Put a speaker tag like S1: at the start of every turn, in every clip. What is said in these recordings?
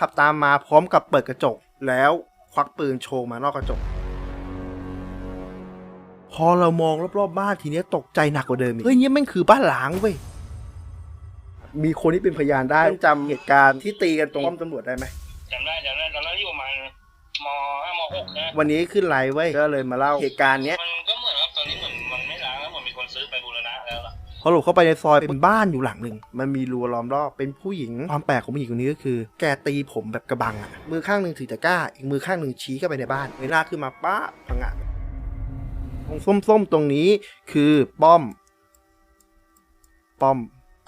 S1: ขับตามมาพร้อมกับเปิดกระจก แล้วควักปืนโชว์มานอกกระจก พอเรามองรอบๆบ้านทีเนี้ยตกใจหนักกว่าเดิมอีกเฮ้ยเนี่ยแม่งคือบ้านล้างเว้ยมีคนที่เป็นพยานได้จำเหตุการณ์ที่ตีกันตรงป้อมตำรวจได้ไหม
S2: จำได้จำได้ตอนนั้นอยู่ประมาณมห้ามหกนะ
S1: วันนี้ขึ้นไลฟ์เว้ยก็เลยมาเล่าเหตุการณ์เนี้ย
S2: มัน
S1: พอหลบเข้าไปในซอยเป็นบ้านอยู่หลังหนึ่งมันมีรั้วล้อมรอบเป็นผู้หญิงความแปลกของผู้หญิงคนนี้ก็คือ แกตีผมแบบกระบังอะมือข้างหนึ่งถือตะกร้า อีกมือข้างหนึ่งชี้เข้าไปในบ้านเวลาขึ้นมาป้าพังงะตรงส้มๆตรงนี้คือป้อม ป้อม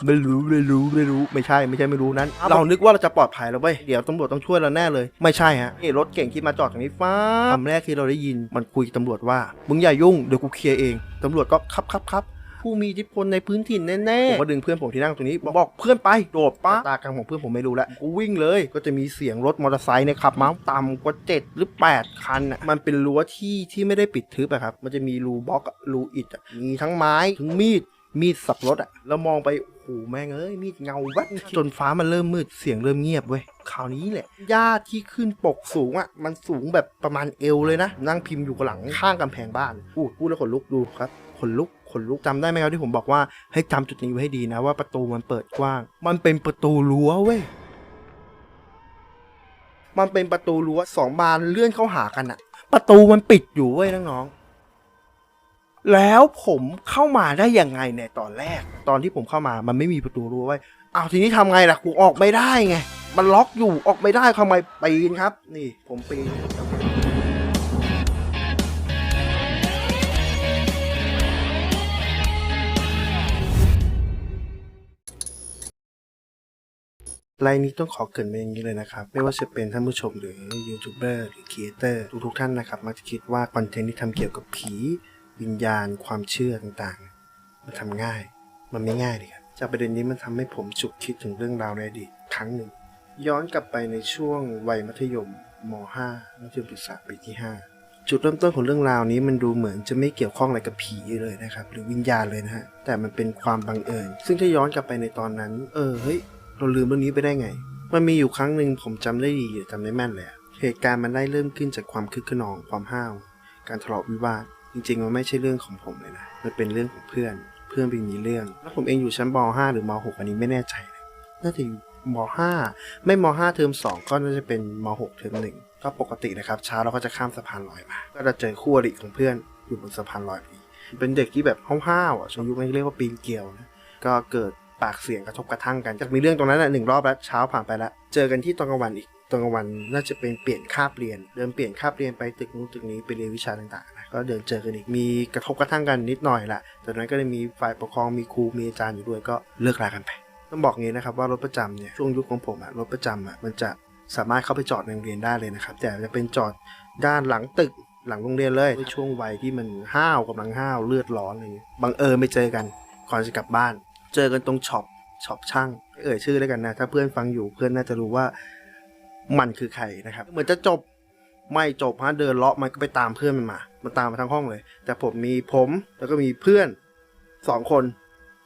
S1: ไม่รู้ไม่รู้ไม่รู้ไม่ใช่ไม่ใช่ไม่รู้นั้น เรานึกว่าเราจะปลอดภัยแล้วเว้ยเดี๋ยวตำรวจต้องช่วยเราแน่เลย ไม่ใช่ฮะนี่รถเก่งที่มาจอดตรงนี้ฟ้าคำแรกที่เราได้ยินมันคุยกับตำรวจว่ามึงอย่ายุ่งเดี๋ยวกูเคลียร์เองตำรวจก็ครับครับครับ ผู้มีอิทธิพลในพื้นถิ่นแน่ๆผมก็ดึงเพื่อนผมที่นั่งตรงนี้บอกบอกเพื่อนไปโดดป้าตากลางของเพื่อนผมไม่รู้แล้วกูวิ่งเลย ก็จะมีเสียงรถมอเตอร์ไซค์เนี่ยขับมาต่ำกว่าเจ็ดหรือแปดคันอะมันเป็นรั้วที่ที่ไม่ได้ปิดทึบอะครับมันจะมีรูบล็อกอะรูอิฐอะมีทั้งไม้ทั้งมีดมีดสับรถอะแล้วมองไปโอ้โหแม่งเอ้ยมีดเงาแวบจนฟ้ามันเริ่มมืดเสียงเริ่มเงียบเว้ยคราวนี้แหละหญ้าที่ขึ้นปกสูงอะมันสูงแบบประมาณเอวเลยนะ นั่งพิมพ์อยู่กับหลังข้างกำแพงบ้านอู้พูดแล้วขนลุกดูครับขนลุก ขนลุกจำได้ไหมครับที่ผมบอกว่าให้จำจุดนี้ไว้ให้ดีนะว่าประตูมันเปิดกว้าง มันเป็นประตูรั้วเว้ยมันเป็นประตูรั้วสองบานเลื่อนเข้าหากันอะประตูมันปิดอยู่เว้ยน้องๆแล้วผมเข้ามาได้ยังไงในตอนแรก ตอนที่ผมเข้ามามันไม่มีประตูรั้วไว้เอาทีนี้ทำไงล่ะกูออกไม่ได้ไง มันล็อกอยู่ออกไม่ได้ทำไมปีนครับ นี่ผมปีน ไลน์นี้ต้องขอเกินมาอย่างนี้เลยนะครับ ไม่ว่าจะเป็นท่านผู้ชมหรือยูทูบเบอร์หรือครีเอเตอร์ทุกๆท่านนะครับ มักจะคิดว่าคอนเทนต์ที่ทำเกี่ยวกับผี วิญญาณ ความเชื่อต่างๆ มันทำง่าย มันไม่ง่ายเลยครับจากประเด็นนี้มันทำให้ผมฉุกคิดถึงเรื่องราวในอดีตครั้งหนึ่ง ย้อนกลับไปในช่วงวัยมัธยมม .5 มัธยมศึกษาปีที่ 5 จุดเริ่มต้นของเรื่องราวนี้มันดูเหมือนจะไม่เกี่ยวข้องอะไรกับผีเลยนะครับหรือวิญญาณเลยนะฮะแต่มันเป็นความบังเอิญ ซึ่งถ้าย้อนกลับไปในตอนนั้น เออเฮ้ย เราลืมเรื่องนี้ไปได้ไง มันมีอยู่ครั้งหนึ่งผมจำได้ดีจำได้แม่นเลยเหตุการณ์มันได้เริ่มขึ้นจากความคึกขนองความห้าว การทะเลาะวิวาท จริงๆ มันไม่ใช่เรื่องของผมเลยนะ มันเป็นเรื่องของเพื่อน เพื่อนไปมีเรื่อง แล้วผมเองอยู่ชั้นม .5 หรือม .6 อันนี้ไม่แน่ใจเลยน่าจะอยู่ม .5 ไม่ม .5 เทอม2 ก็น่าจะเป็นม .6 เทอมหนึ่งก็ปกตินะครับเช้าเราก็จะข้ามสะพานลอยมา ก็จะเจอคู่อริของเพื่อนอยู่บนสะพานลอยพอดีเป็นเด็กที่แบบห้าวๆอะชยุคนี้เรียกว่าปีนเกลียวนะ ก็เกิด ปากเสียงกระทบกระทั่งกันจากมีเรื่องตรงนั้นหนึ่งรอบแล้วเช้าผ่านไปแล้ว เจอกันที่ตอนกลางวันอีกตอนกลางวันน่าจะเป็นเปลี่ยนคาบเรียน เดินเปลี่ยนคาบเรียนไปตึกนู้นตึกนี้ไปเรียนวิชาต่างๆนะก็เดินเจอกันอีกมีกระทบกระทั่งกันนิดหน่อยแหละจากนั้นก็เลยมีฝ่ายปกครองมีครูมีอาจารย์อยู่ด้วยก็เลิกรากันไป ต้องบอกงี้นะครับว่ารถประจำเนี่ยช่วงยุคของผมอะรถประจำอะมันจะสามารถเข้าไปจอดในโรงเรียนได้เลยนะครับ แต่จะเป็นจอดด้านหลังตึกหลังโรงเรียนเลยในช่วงวัยที่มันห้าวกำลังห้าวเลือดร้อนอะไรอย่างเงี้ยบังเอิญไปเจอกันก่อนจะกลับบ้าน เจอกันตรงช็อปช็อปช่าง เอ่ยชื่อแล้วกันนะ ถ้าเพื่อนฟังอยู่เพื่อนน่าจะรู้ว่ามันคือใครนะครับ เหมือนจะจบไม่จบฮะเดินเลาะมันก็ไปตามเพื่อนมันมา มันตามมาทั้งห้องเลย แต่ผมมีผมแล้วก็มีเพื่อนสองคน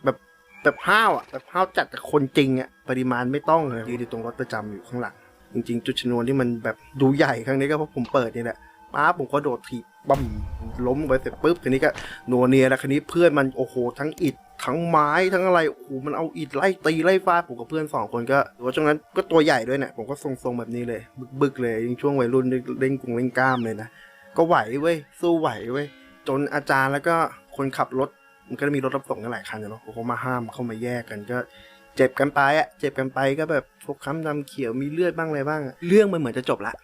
S1: แบบแบบห้าวอะแบบห้าวจัดแต่คนจริงอะปริมาณไม่ต้องเลยยืนอยู่ตรงรถประจำอยู่ข้างหลัง จริง ๆ จุดชนวนที่มันแบบดูใหญ่ครั้งนี้ก็เพราะผมเปิดนี่แหละป้าผมก็โดดถีบบัมล้มไปเสร็จปุ๊บทีนี้ก็นัวเนียแล้วคันนี้เพื่อนมันโอ้โหทั้งอิฐ ทั้งไม้ทั้งอะไรโอ้โหมันเอาอิฐไล่ตีไล่ฟาดผมกับเพื่อนสองคนก็ว่าช่วงนั้นก็ตัวใหญ่ด้วยเนี่ยผมก็ทรงๆแบบนี้เลย บึกๆเลยยังช่วงวัยรุ่นเล่นกุงเล่นกล้ามเลยนะก็ไหวเว้ยสู้ไหวเว้ยจนอาจารย์แล้วก็คนขับรถมันก็จะมีรถรับส่งกันหลายคันเนาะเขามาห้ามเข้ามาแยกกันก็เจ็บกันไปอะเจ็บกันไปก็แบบฟกช้ำดำเขียวมีเลือดบ้างอะไรบ้าง เรื่องมันเหมือนจะจบละ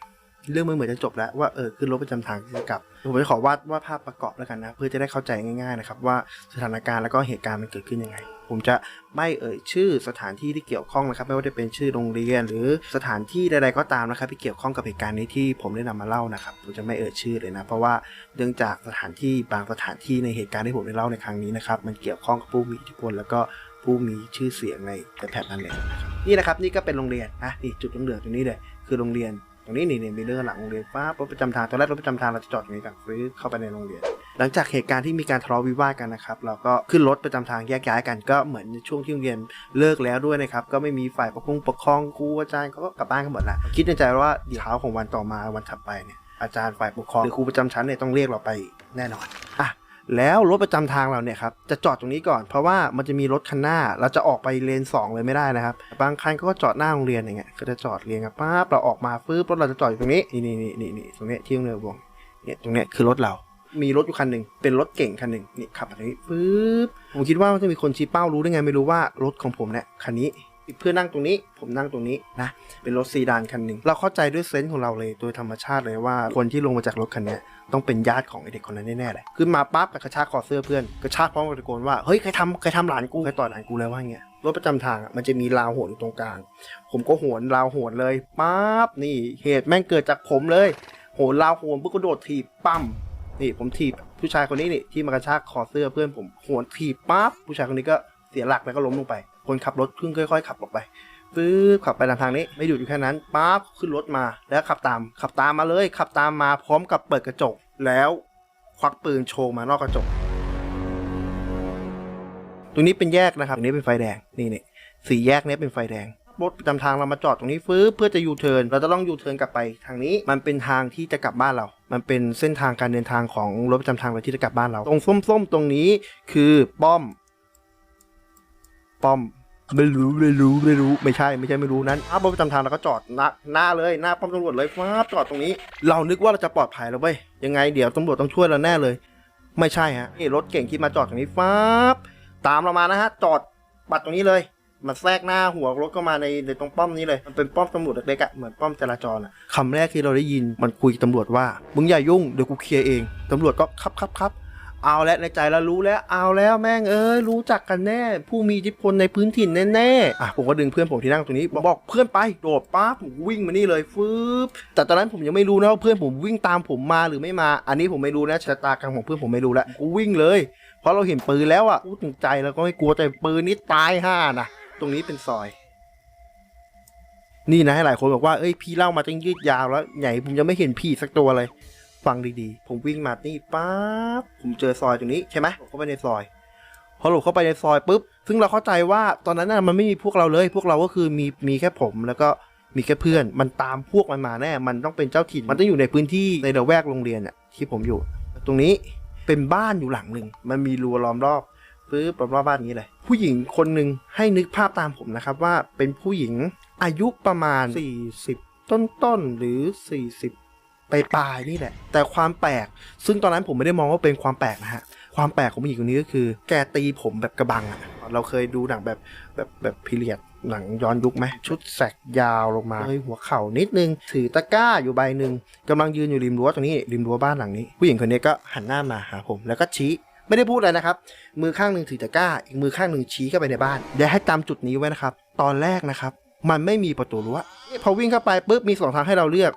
S1: เรื่องมันเหมือนจะจบแล้วว่าเออขึ้นรถประจำทางกลับ ผมจะขอวาดวาดภาพประกอบแล้วกันนะ เพื่อจะได้เข้าใจง่ายๆนะครับว่าสถานการณ์แล้วก็เหตุการณ์มันเกิดขึ้นยังไง ผมจะไม่เอ่ยชื่อสถานที่ที่เกี่ยวข้องนะครับ ไม่ว่าจะเป็นชื่อโรงเรียน หรือสถานที่ใดๆก็ตามนะครับ ที่เกี่ยวข้องกับเหตุการณ์นี้ที่ผมได้นำมาเล่านะครับ ผมจะไม่เอ่ยชื่อเลยนะ เพราะว่าเนื่องจากสถานที่บางสถานที่ในเหตุการณ์ที่ผมได้เล่าในครั้งนี้นะครับมันเกี่ยวข้องกับผู้มีอิทธิพลแล้วก็ผู้มีชื่อเสียงในแถบนั้นเลยนะครับนี่นะครับนี่ก็เป็นโรงเรียนนะนี่จุดเหลืองๆตรงนี้เลยคือโรงเรียน ตรงนี้นี่นี่มีเรื่องหลังโรงเรียนฟ้ารถประจำทางตอนแรกรถประจำทางเราจะจอดตรงนี้ก่อนซื้อเข้าไปในโรงเรียน หลังจากเหตุการณ์ที่มีการทะเลาะวิวาทกันนะครับเราก็ขึ้นรถประจำทางแยกย้ายกันก็เหมือนช่วงที่โรงเรียนเลิกแล้วด้วยนะครับก็ไม่มีฝ่ายปกครองปกครองครูอาจารย์เขาก็กลับบ้านกันหมดละคิดในใจว่าเดี๋ยวเช้าของวันต่อมาวันถัดไปเนี่ยอาจารย์ฝ่ายปกครองหรือครูประจำชั้นเนี่ยต้องเรียกเราไปแน่นอนอะ แล้วรถประจำทางเราเนี่ยครับจะจอดตรงนี้ก่อน เพราะว่ามันจะมีรถคันหน้า เราจะออกไปเลนสองเลยไม่ได้นะครับ บางคันก็จอดหน้าโรงเรียนอย่างเงี้ยก็จะจอดเรียงกันปั๊บเราออกมาฟื้บรถเราจะจอดอยู่ตรงนี้นี่นี่นี่นี่ตรงเนี้ยที่โรงเรียนวงเนี่ยตรงเนี้ยคือรถเรา มีรถอยู่คันหนึ่งเป็นรถเก่งคันหนึ่งนี่ขับมาตรงนี้ปึ๊บผมคิดว่าจะมีคนชี้เป้ารู้ได้ไงไม่รู้ว่ารถของผมเนี่ยคันนี้เพื่อนนั่งตรงนี้ ผมนั่งตรงนี้นะเป็นรถซีดานคันหนึ่งเราเข้าใจด้วยเซนส์ของเราเลยโดยธรรมชาติเลยว่าคนที่ลงมาจากรถคันเนี้ ต้องเป็นญาติของไอเด็กคนนั้นแน่ๆเลยขึ้นมาปั๊บกระชากคอเสื้อเพื่อนกระชากพร้อมกับตะโกนว่าเฮ้ยใครทำใครทำหลานกูใครต่อยหลานกูแล้วว่าเงี้ยรถประจำทางอะมันจะมีราวโหนอยู่ตรงกลาง ผมก็โหนราวโหนเลยปั๊บนี่เหตุแม่งเกิดจากผมเลย โหนราวโหนปุ๊บก็โดดถีบปั้มนี่ผมถีบผู้ชายคนนี้นี่ที่มากระชากคอเสื้อเพื่อนผมโหนถีบปั๊บผู้ชายคนนี้ก็เสียหลักแล้วก็ล้มลงไป คนขับรถขึ้นค่อย ๆ ขับออกไป ปึ๊บขับไปตามทางนี้ ไม่หยุดอยู่แค่นั้นปั๊บขึ้นรถมาแล้วขับตาม ขับตามมาเลย ขับตามมาพร้อมกับเปิดกระจก แล้วควักปืนโชว์มานอกกระจก ตรงนี้เป็นแยกนะครับตรงนี้เป็นไฟแดงนี่นี่สี่แยกนี้เป็นไฟแดงรถประจำทางเรามาจอดตรงนี้ฟื้เพื่อจะยูเทิร์นเราจะต้องยูเทิร์นกลับไปทางนี้ มันเป็นทางที่จะกลับบ้านเรา มันเป็นเส้นทางการเดินทางของรถประจำทางเราที่จะกลับบ้านเรา ตรงส้มๆตรงนี้คือป้อม ป้อม ไม่รู้ไม่รู้ไม่รู้ไม่ใช่ไม่ใช่ไม่รู้นั้นอ้าวรถประจำทางเราก็จอดหน้าหน้าเลยหน้าป้อมตำรวจเลยฟ้าบจอดตรงนี้ เรานึกว่าเราจะปลอดภัยแล้วเว้ยยังไงเดี๋ยวตำรวจต้องช่วยเราแน่เลย ไม่ใช่ฮะนี่รถเก่งที่มาจอดตรงนี้ฟ้าบตามเรามานะฮะจอดปัดตรงนี้เลยมันแทรกหน้าหัวรถก็มาในในตรงป้อมนี้เลย มันเป็นป้อมตำรวจเล็กๆอะเหมือนป้อมจราจรอะคำแรกที่เราได้ยินมันคุยตำรวจว่ามึงอย่ายุ่งเดี๋ยวกูเคลียร์เองตำรวจก็ครับครับครับ เอาแล้วในใจเรารู้แล้วเอาแล้วแม่งเอ้ยรู้จักกันแน่ ผู้มีอิทธิพลในพื้นถิ่นแน่ๆอะผมก็ดึงเพื่อนผมที่นั่งตรงนี้บอกเพื่อนไปโดดปั๊บผมวิ่งมานี่เลยฟืบแต่ตอนนั้นผมยังไม่รู้นะว่าเพื่อนผมวิ่งตามผมมาหรือไม่มา อันนี้ผมไม่รู้นะชะตากรรมของเพื่อนผมไม่รู้แล้วกูวิ่งเลย เพราะเราเห็นปืนแล้วอะพูดถึงใจเราก็ไม่กลัวแต่ปืนนี้ตายห่านะตรงนี้เป็นซอยนี่นะให้หลายคนบอกว่า เอ้ยพี่เล่ามาตั้งยืดยาวแล้วใหญ่ผมยังไม่เห็นพี่สักตัวเลย ฟังดีๆ ผมวิ่งมานี่ปั๊บผมเจอซอยตรงนี้ใช่ไหมผมเข้าไปในซอย พอหลบเข้าไปในซอยปุ๊บ ซึ่งเราเข้าใจว่าตอนนั้นน่ะมันไม่มีพวกเราเลย พวกเราก็คือมีมีแค่ผมแล้วก็มีแค่เพื่อน มันตามพวกมันมาแน่ มันต้องเป็นเจ้าถิ่น มันต้องอยู่ในพื้นที่ในระแวกโรงเรียนน่ะที่ผมอยู่ ตรงนี้เป็นบ้านอยู่หลังหนึ่ง มันมีรั้วล้อมรอบปึ๊บรอบบ้านนี้เลย ผู้หญิงคนหนึ่งให้นึกภาพตามผมนะครับว่าเป็นผู้หญิงอายุประมาณ 40 ต้นๆหรือ 40 ปปลายๆนี่แหละ แต่ความแปลก ซึ่งตอนนั้นผมไม่ได้มองว่าเป็นความแปลกนะฮะ ความแปลกของผู้หญิงคนนี้ก็คือ แกตีผมแบบกระบังอะเราเคยดูหนังแบบแบบแบบพีเรียดหนังย้อนยุคไหมชุดแสกยาวลงมาเลยหัวเข่านิดนึง ถือตะกร้าอยู่ใบหนึ่งกำลังยืนอยู่ริมรั้วตรงนี้ริมรั้วบ้านหลังนี้ ผู้หญิงคนนี้ก็หันหน้ามาหาผม แล้วก็ชี้ไม่ได้พูดอะไรนะครับ มือข้างหนึ่งถือตะกร้า อีกมือข้างหนึ่งชี้เข้าไปในบ้านเดี๋ยวให้จำจุดนี้ไว้นะครับ ตอนแรกนะครับ มันไม่มีประตูรั้ว อวิ่งเข้าไปปุ๊บมีสองทางให้เราเลือก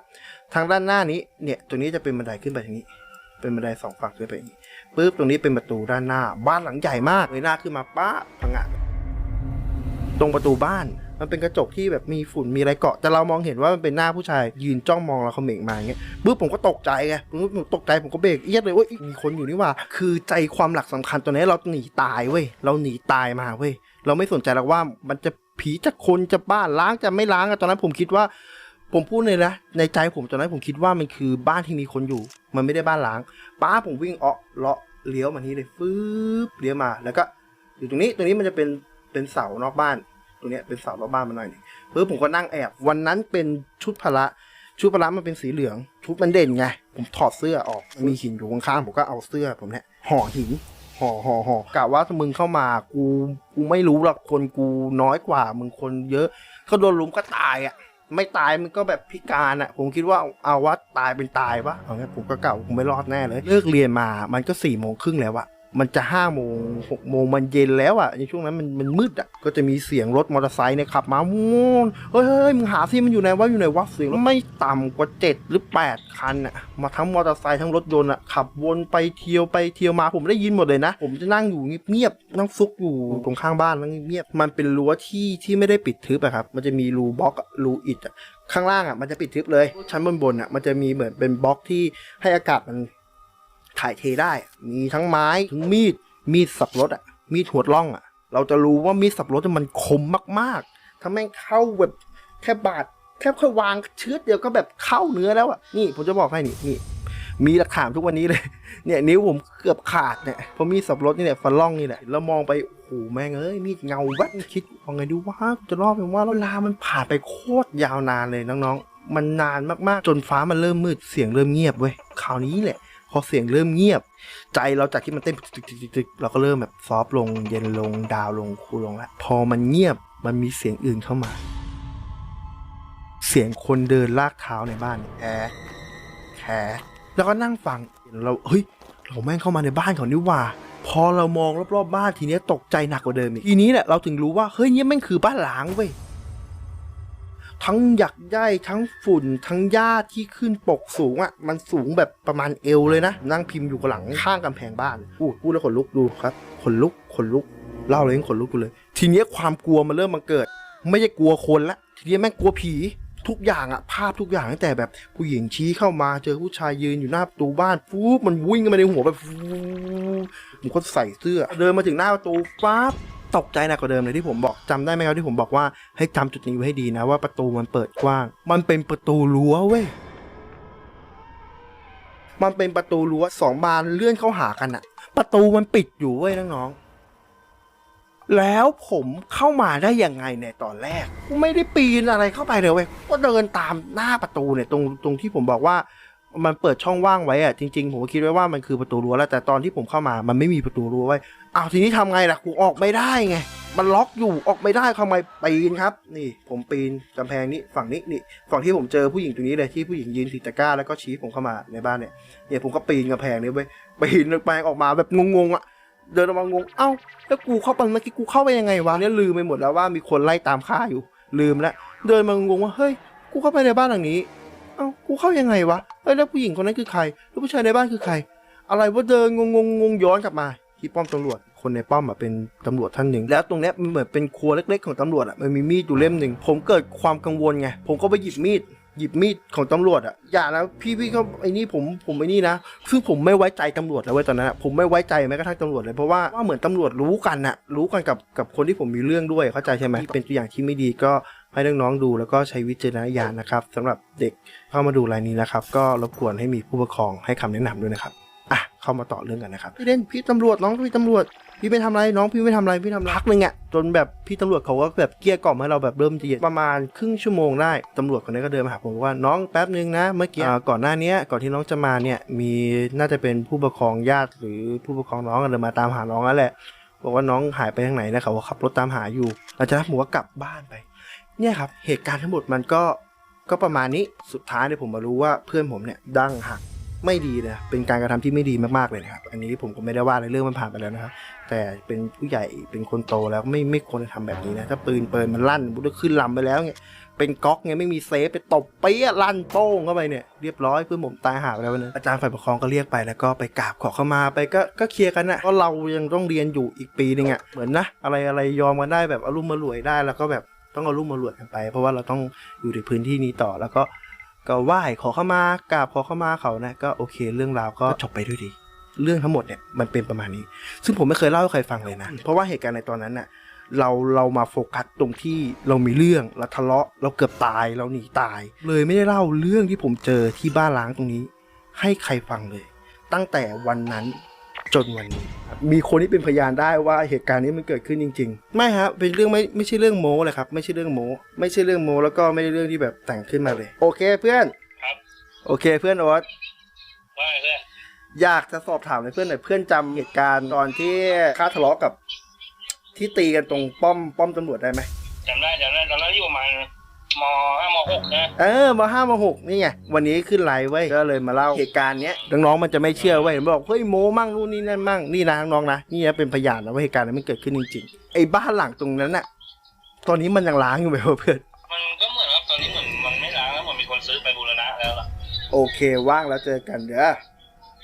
S1: ทางด้านหน้านี้เนี่ยตัวนี้จะเป็นบันไดขึ้นไปทางนี้ เป็นบันไดสองฝั่งขึ้นไปอย่างนี้ปุ๊บตรงนี้เป็นประตูด้านหน้า บ้านหลังใหญ่มากเลยหน้าขึ้นมาป้าพังงะตรงประตูบ้านมันเป็นกระจกที่แบบมีฝุ่นมีอะไรเกาะแต่เรามองเห็นว่ามันเป็นหน้าผู้ชาย ยืนจ้องมองเราเขม่งมาอย่างเงี้ยปุ๊บผมก็ตกใจไงปุ๊บผมตกใจผมก็เบรกเอียดเลยว่ามีคนอยู่นี่ว่า คือใจความหลักสำคัญตัวนี้เราหนีตายเว้ยเราหนีตายมาเว้ยเราไม่สนใจหรอกว่ามันจะ ผีจะคนจะบ้านล้างจะไม่ล้างอะตอนนั้นผมคิดว่า ผมพูดเลยนะในใจผมตอนนั้นผมคิดว่ามันคือบ้านที่มีคนอยู่ มันไม่ได้บ้านล้าง ป้าผมวิ่งเออกเลาะเลี้ยวมานี้เลยฟืบเลี้ยวมาแล้วก็ อยู่ตรงนี้ตรงนี้มันจะเป็นเป็นเสานอกบ้าน ตรงเนี้ยเป็นเสานอกบ้านมาหน่อยนึงปึ๊บผมก็นั่งแอบวันนั้นเป็นชุดพละชุดพละมันเป็นสีเหลือง ชุดมันเด่นไงผมถอดเสื้อออกมีหินอยู่ข้างๆผมก็เอาเสื้อผมเนี่ยห่อหิน ห่อห่อห่อกะว่าถ้ามึงเข้ามากูกูไม่รู้หรอกคนกูน้อยกว่า มึงคนเยอะเขาโดนลุมก็ตายอะ ไม่ตายมันก็แบบพิการอะ ผมคิดว่าเอาวัดตายเป็นตายวะเอางี้ผมก็เก่าผมไม่รอดแน่เลย เลิกเรียนมามันก็สี่โมงครึ่งแล้วอะ มันจะห้าโมงหกโมงมันเย็นแล้วอะในช่วงนั้นมันมันมืดอะก็จะมีเสียงรถมอเตอร์ไซค์เนี่ยขับมาวูนเฮ้ยเฮ้ยมึงหาที่มันอยู่ไหนวะอยู่ไหนวะเสียงรถไม่ต่ำกว่าเจ็ดหรือแปดคันอะมาทั้งมอเตอร์ไซค์ทั้งรถยนต์อะขับวนไปเที่ยวไปเที่ยวมาผมได้ยินหมดเลยนะ ผมจะนั่งอยู่เงียบๆนั่งซุกอยู่ตรงข้างบ้านนั่งเงียบๆมันเป็นรั้วที่ที่ไม่ได้ปิดทึบอะครับมันจะมีรูบล็อกรูอิฐอะข้างล่างอะมันจะปิดทึบเลย ชั้นบนบนๆอะมันจะมีเหมือนเป็นบล็อกที่ให้อากาศมัน ถ่ายเทได้ มีทั้งไม้ถึงมีด มีดสับรถอะมีดหัวร่องอะเราจะรู้ว่ามีดสับรถมันคมมากๆ ถ้าแม่งเข้าแบบแค่บาดแค่ค่อยวางเชื้อเดียวก็แบบเข้าเนื้อแล้วอะนี่ผมจะบอกให้นี่นี่มีหลักฐานทุกวันนี้เลย เนี่ยนิ้วผมเกือบขาดเนี่ยเพราะมีดสับรถนี่แหละฟันล่องนี่แหละแล้วมองไปโอ้โหแม่งเอ้ยมีดเงาแวบคิดว่าไงดีว่าจะรอดเป็นว่าเวลามันผ่านไปโคตรยาวนานเลยน้องๆมันนานมากๆ จนฟ้ามันเริ่มมืดเสียงเริ่มเงียบเว้ยคราวนี้แหละ พอเสียงเริ่มเงียบ ใจเราจากที่มันเต้นตึกๆเราก็เริ่มแบบซอฟลงเย็นลงดาวลงคูลงแล้วพอมันเงียบมันมีเสียงอื่นเข้ามา เสียงคนเดินลากเท้าในบ้านแอะแคแล้วก็นั่งฟังเราเฮ้ยเราแม่งเข้ามาในบ้านเขานี่ว่าพอเรามองรอบๆบ้านทีเนี้ยตกใจหนักกว่าเดิมอีกทีนี้แหละเราถึงรู้ว่าเฮ้ยเนี่ยแม่งคือบ้านหลางเว้ย ทั้งหยักใยทั้งฝุ่น ทั้งหญ้าที่ขึ้นปกสูงอะ มันสูงแบบประมาณเอวเลยนะ นั่งพิมพ์อยู่กับหลังข้างกำแพงบ้านอู้พูดแล้วขนลุกดูครับขนลุกขนลุกเล่าเลยยังขนลุกกูเลย ทีเนี้ยความกลัวมันเริ่มมาเกิด ไม่ใช่กลัวคนละ ทีนี้แม่งกลัวผีทุกอย่างอะภาพทุกอย่างตั้งแต่แบบผู้หญิงชี้เข้ามาเจอผู้ชายยืนอยู่หน้าประตูบ้านฟูบมันวิ่งกันมาในหัวแบบฟูบผมก็ใส่เสื้อ เดินมาถึงหน้าประตูปั๊บ ตกใจหนักกว่าเดิมเลยที่ผมบอกจำได้ไหมครับที่ผมบอกว่าให้จำจุดนี้ไว้ให้ดีนะว่าประตูมันเปิดกว้าง มันเป็นประตูรั้วเว้ยมันเป็นประตูรั้วสองบานเลื่อนเข้าหากันอะประตูมันปิดอยู่เว้ยน้องๆแล้วผมเข้ามาได้ยังไงเนี่ยตอนแรก ไม่ได้ปีนอะไรเข้าไปเลยเว้ยก็เดินตามหน้าประตูเนี่ยตรงตรงที่ผมบอกว่า มันเปิดช่องว่างไว้อะจริงๆ ผมก็คิดไว้ว่ามันคือประตูรั้วแล้วแต่ตอนที่ผมเข้ามามันไม่มีประตูรั้วไว้อ้าวทีนี้ทำไงล่ะกูออกไม่ได้ไง มันล็อกอยู่ออกไม่ได้ทำไมปีนครับ นี่ผมปีนกำแพงนี้ฝั่งนี้นี่ฝั่งที่ผมเจอผู้หญิงตรงนี้เลยที่ผู้หญิงยืนถือตะกร้าแล้วก็ชี้ผมเข้ามาในบ้านเนี่ยเนี่ยผมก็ปีนกำแพงนี้ไว้ยปีนกำแพงออกมาแบบงงๆอะเดินออกมางง เอ้า แล้วกูเข้าไปเมื่อกี้กูเข้าไปยังไงวะเนี่ยลืมไปหมดแล้วว่ามีคนไล่ตามฆ่าอยู่ ลืมแล้ว เดินมางงว่า เฮ้ย กูเข้าไปในบ้านหลังนี้ อ้ากูเข้ายังไงวะเฮ้ยแล้วผู้หญิงคนนั้นคือใคร แล้วผู้ชายในบ้านคือใคร อะไรว่าเดินงงงงงย้อนกลับมาที่ป้อมตำรวจ คนในป้อมอะเป็นตำรวจท่านหนึ่ง แล้วตรงนี้มันเหมือนเป็นครัวเล็กๆของตำรวจอะมันมีมีดอยู่เล่มหนึ่ง ผมเกิดความกังวลไง ผมก็ไปหยิบมีด หยิบมีดของตำรวจอะอย่านะพี่พี่เขาไอ้นี่ผมผมไอ้นี่นะ คือผมไม่ไว้ใจตำรวจแล้วเว้ยตอนนั้นอะผมไม่ไว้ใจแม้กระทั่งตำรวจเลย เพราะว่าว่าเหมือนตำรวจรู้กันน่ะรู้กันกับกับคนที่ผมมีเรื่องด้วยเข้าใจใช่ไหมเป็นตัวอย่างที่ไม่ดีก็ ให้น้องๆดูแล้วก็ใช้วิจารณญาณนะครับสำหรับเด็กเข้ามาดูรายนี้นะครับ ก็รบกวนให้มีผู้ปกครองให้คำแนะนำด้วยนะครับอะเข้ามาต่อเรื่องกันนะครับพี่เล่นพี่ตำรวจน้องพี่ตำรวจพี่ไม่ทำอะไรน้องพี่ไม่ทำอะไรพี่ทำพักหนึงอะจนแบบพี่ตำรวจเขาก็แบบเกลี้ยกล่อมให้เราแบบเริ่มจะเย็นประมาณครึ่งชั่วโมงได้ตำรวจคนนี้ก็เดินมาหาผมบอกว่าน้องแป๊บนึงนะเมื่อกี้อ่าก่อนหน้าเนี้ยก่อนที่น้องจะมาเนี่ยมีน่าจะเป็นผู้ปกครองญาติหรือผู้ปกครองน้องอะเดินมาตามหาน้องนั่นแหละบอกว่าน้องหายไปทางไหนนะเขาก็ขับรถตามหาอยู่หลังจากนั้นผมก็กลับบ้านไป เนี่ยครับเหตุการณ์ทั้งหมดมันก็ก็ประมาณนี้สุดท้ายเนี่ยผมมารู้ว่าเพื่อนผมเนี่ยดั้งหักไม่ดีเลยเป็นการกระทำที่ไม่ดีมากๆเลยนะครับ อันนี้ผมก็ไม่ได้ว่าอะไรเรื่องมันผ่านไปแล้วนะครับ แต่เป็นผู้ใหญ่เป็นคนโตแล้วไม่ไม่ควรจะทำแบบนี้นะ ถ้าปืนเปินมันลั่นบุตรขึ้นลำไปแล้วเนี่ยเป็นก๊อกเนี่ยไม่มีเซฟไปตบเปี้ยลั่นโป้งเข้าไปเนี่ยเรียบร้อยเพื่อนผมตายหาไปแล้วนะอาจารย์ฝ่ายปกครองก็เรียกไปแล้วก็ไปกราบขอเข้ามาไปก็ก็เคลียร์กันนะก็เรายังต้องเรียนอยู่อีกปีหนึงอะเหมือนนะอะไรอะไรยอมกันได้แบบอารมณ์มารวยได้แล้วก็แบบ ต้องเอารูปมารวดกันไป เพราะว่าเราต้องอยู่ในพื้นที่นี้ต่อแล้วก็ก็ไหว้ขอเข้ามากราบขอเข้ามาเขานะ ก็โอเค เรื่องราวก็จบไปด้วยดี เรื่องทั้งหมดเนี่ยมันเป็นประมาณนี้ ซึ่งผมไม่เคยเล่าให้ใครฟังเลยนะ เพราะว่าเหตุการณ์ในตอนนั้นน่ะเราเรามาโฟกัสตรงที่เรามีเรื่องเราทะเลาะเราเกือบตายเราหนีตาย เลยไม่ได้เล่าเรื่องที่ผมเจอที่บ้านล้างตรงนี้ ให้ใครฟังเลย ตั้งแต่วันนั้น จนวันนี้ครับมีคนที่เป็นพยานได้ว่าเหตุการณ์นี้มันเกิดขึ้นจริง ๆ ไม่ครับเป็นเรื่องไม่ไม่ใช่เรื่องโม้เลยครับ ไม่ใช่เรื่องโม้ไม่ใช่เรื่องโม้แล้วก็ไม่ได้เรื่องที่แบบแต่งขึ้นมาเลย โอเคเพื่อน
S2: ครับ
S1: โอเคเพื่อนโอ๊ต
S2: ว่าไงเพื่อน
S1: อยากจะสอบถามเลยเพื่อนหน่อยเพื่อนจำเหตุการณ์ตอนที่ข้าทะเลาะกับ ที่ตีกันตรงป้อมป้อมตำรวจได้ไหม
S2: จำได้จำได้ตอนนั้นอยู่ประมาณ มห้ามหกนะ
S1: เออมาห้ามาหกนี่ไงวันนี้ขึ้นไลฟ์ไว้ยก็เลยมาเล่าเหตุการณ์เนี้ยน้องๆมันจะไม่เชื่อเว้ยบอกเฮ้ยโมมั่งนู่นนี่นั่นมั่งนี่นะน้องๆนะนี่นะเป็นพยานนะว่าเหตุการณ์นั้นมันเกิดขึ้นจริงๆไอ้บ้านหลังตรงนั้นน่ะตอนนี้มันยังล้างอยู่ไหมวะเพื่อน
S2: มันก็เหมือนว่าตอนนี้เหมือนมันไม่ล้างแล้วเหมือนมีคนซื้อไปบูรณะแล้วล่ะ
S1: โอเคว่างแล้วเจอกันเด้อ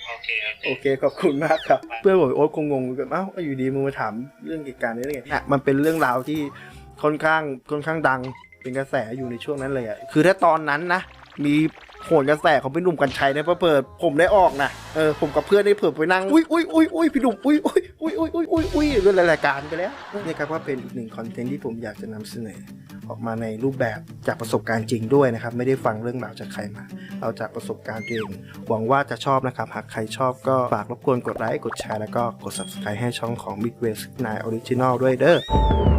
S2: โอเคโอเค
S1: โอเคขอบคุณมากครับ เพื่อนบอกโอ๊ตคงงงแบบเอ้าอยู่ดีมึงมาถามเรื่องเหตุการณ์นี้ได้ไงเนี่ยมันเป็นเรื่องราวที่ค่อนข้างค่อนข้างดัง เป็นกระแสอยู่ในช่วงนั้นเลยอะคือถ้าตอนนั้นนะ มีโหนกระแสของพี่หนุ่มกัญชัยเนี่ยเปิดผมได้ออกนะเออผมกับเพื่อนได้เผื่อไปนั่งอุ้ยอุ้ยอุ้ยอุ้ยพี่หนุ่มอุ้ยอุ้ยอุ้ยอุ้ยอุ้ยอุ้ยอุ้ยเรื่องรายการไปแล้วนี่ครับว่าเป็นอีกหนึ่งคอนเทนต์ที่ผมอยากจะนำเสนอออกมาในรูปแบบจากประสบการณ์จริงด้วยนะครับ ไม่ได้ฟังเรื่องราวจากใครมา เอาจากประสบการณ์ตัวเองหวังว่าจะชอบนะครับ หากใครชอบก็ฝากรบกวนกดไลค์กดแชร์แล้วก็กด subscribe ให้ช่องของ Big w a y 9 Original ด้วยเด้อ